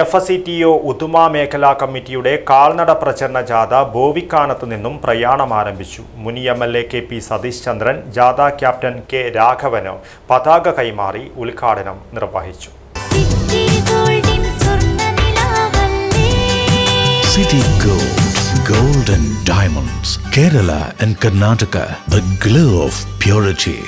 F S C T O Uduma മേഖലാ കമ്മിറ്റിയുടെ കാൽനട പ്രചരണ ജാഥ ബോവിക്കാനത്ത് നിന്നും പ്രയാണം ആരംഭിച്ചു മുൻ M L A K P Satheesh Chandran ജാഥ ക്യാപ്റ്റൻ കെ രാഘവന് പതാക കൈമാറി ഉദ്ഘാടനം നിർവഹിച്ചു. City Gold, Gold and Diamonds, Kerala and Karnataka, the glow of purity.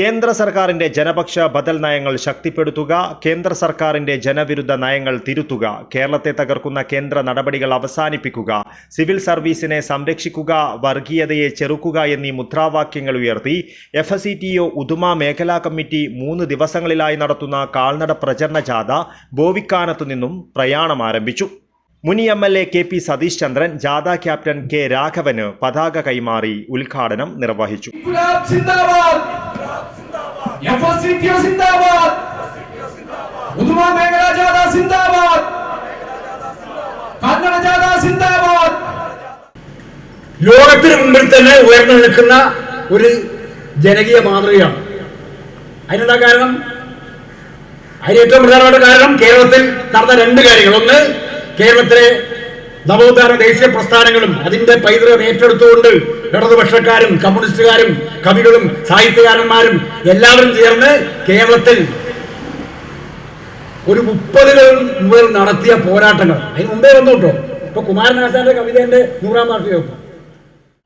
കേന്ദ്ര സർക്കാരിന്റെ ജനപക്ഷ ബദൽ നയങ്ങൾ ശക്തിപ്പെടുത്തുക കേന്ദ്ര സർക്കാരിന്റെ ജനവിരുദ്ധ നയങ്ങൾ തിരുത്തുക കേരളത്തെ തകർക്കുന്ന കേന്ദ്ര നടപടികൾ അവസാനിപ്പിക്കുക സിവിൽ സർവീസിനെ സംരക്ഷിക്കുക വർഗീയതയെ ചെറുക്കുക എന്നീ മുദ്രാവാക്യങ്ങൾ ഉയർത്തി എഫ് എസ് ഉദുമ മേഖലാ കമ്മിറ്റി മൂന്ന് ദിവസങ്ങളിലായി നടത്തുന്ന കാൽനട പ്രചരണ ജാഥ ബോവിക്കാനത്തു നിന്നും പ്രയാണം ആരംഭിച്ചു. മുനി M L A K P Satheesh Chandran ജാഥ ക്യാപ്റ്റൻ കെ രാഘവന് പതാക കൈമാറി ഉദ്ഘാടനം നിർവഹിച്ചു. ലോകത്തിന് മുമ്പിൽ തന്നെ ഉയർന്നു നിൽക്കുന്ന ഒരു ജനകീയ മാതൃകയാണ്. അതിനെന്താ കാരണം? അതിന് ഏറ്റവും പ്രധാനപ്പെട്ട കാരണം കേരളത്തിൽ നടന്ന രണ്ട് കാര്യങ്ങൾ. ഒന്ന് കേരളത്തിലെ നവോത്ഥാന ദേശീയ പ്രസ്ഥാനങ്ങളും അതിന്റെ പൈതൃകം ഏറ്റെടുത്തുകൊണ്ട് ഇടതുപക്ഷക്കാരും കമ്മ്യൂണിസ്റ്റുകാരും കവികളും സാഹിത്യകാരന്മാരും എല്ലാവരും ചേർന്ന് കേരളത്തിൽ ഒരു മുപ്പതുകൾ മുതൽ നടത്തിയ പോരാട്ടങ്ങൾ. അതിന് മുമ്പേ വന്നു കേട്ടോ. ഇപ്പൊ കുമാരനാശാന്റെ കവിതയുടെ നൂറാം വാർഷികം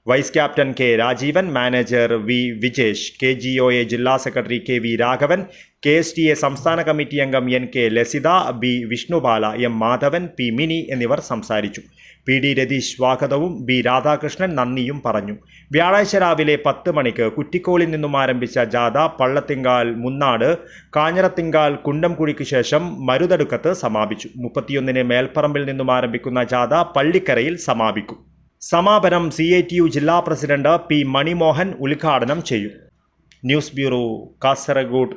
vice captain K Rajeevan manager V Vijesh K G O A ജില്ലാ secretary K V Raghavan K S T A സംസ്ഥാന കമ്മിറ്റി അംഗം N K Lasitha B Vishnubala M Madhavan P Mini എന്നിവർ സംസാരിച്ചു. പി ഡി രതീഷ് സ്വാഗതവും B Radhakrishnan നന്ദിയും പറഞ്ഞു. വ്യാഴാഴ്ച രാവിലെ പത്ത് മണിക്ക് കുറ്റിക്കോളിൽ നിന്നും ആരംഭിച്ച ജാഥ പള്ളത്തിങ്കാൽ മുന്നാട് കാഞ്ഞിറത്തിങ്കാൽ കുണ്ടംകുഴിക്ക് ശേഷം മരുതടുക്കത്ത് സമാപിച്ചു. മുപ്പത്തിയൊന്നിന് മേൽപ്പറമ്പിൽ നിന്നും ആരംഭിക്കുന്ന ജാഥ പള്ളിക്കരയിൽ സമാപിക്കും. സമാപനം സി ഐ ടി യു ജില്ലാ പ്രസിഡന്റ് പി മണിമോഹൻ ഉദ്ഘാടനം ചെയ്യും. News bureau Kasaragod.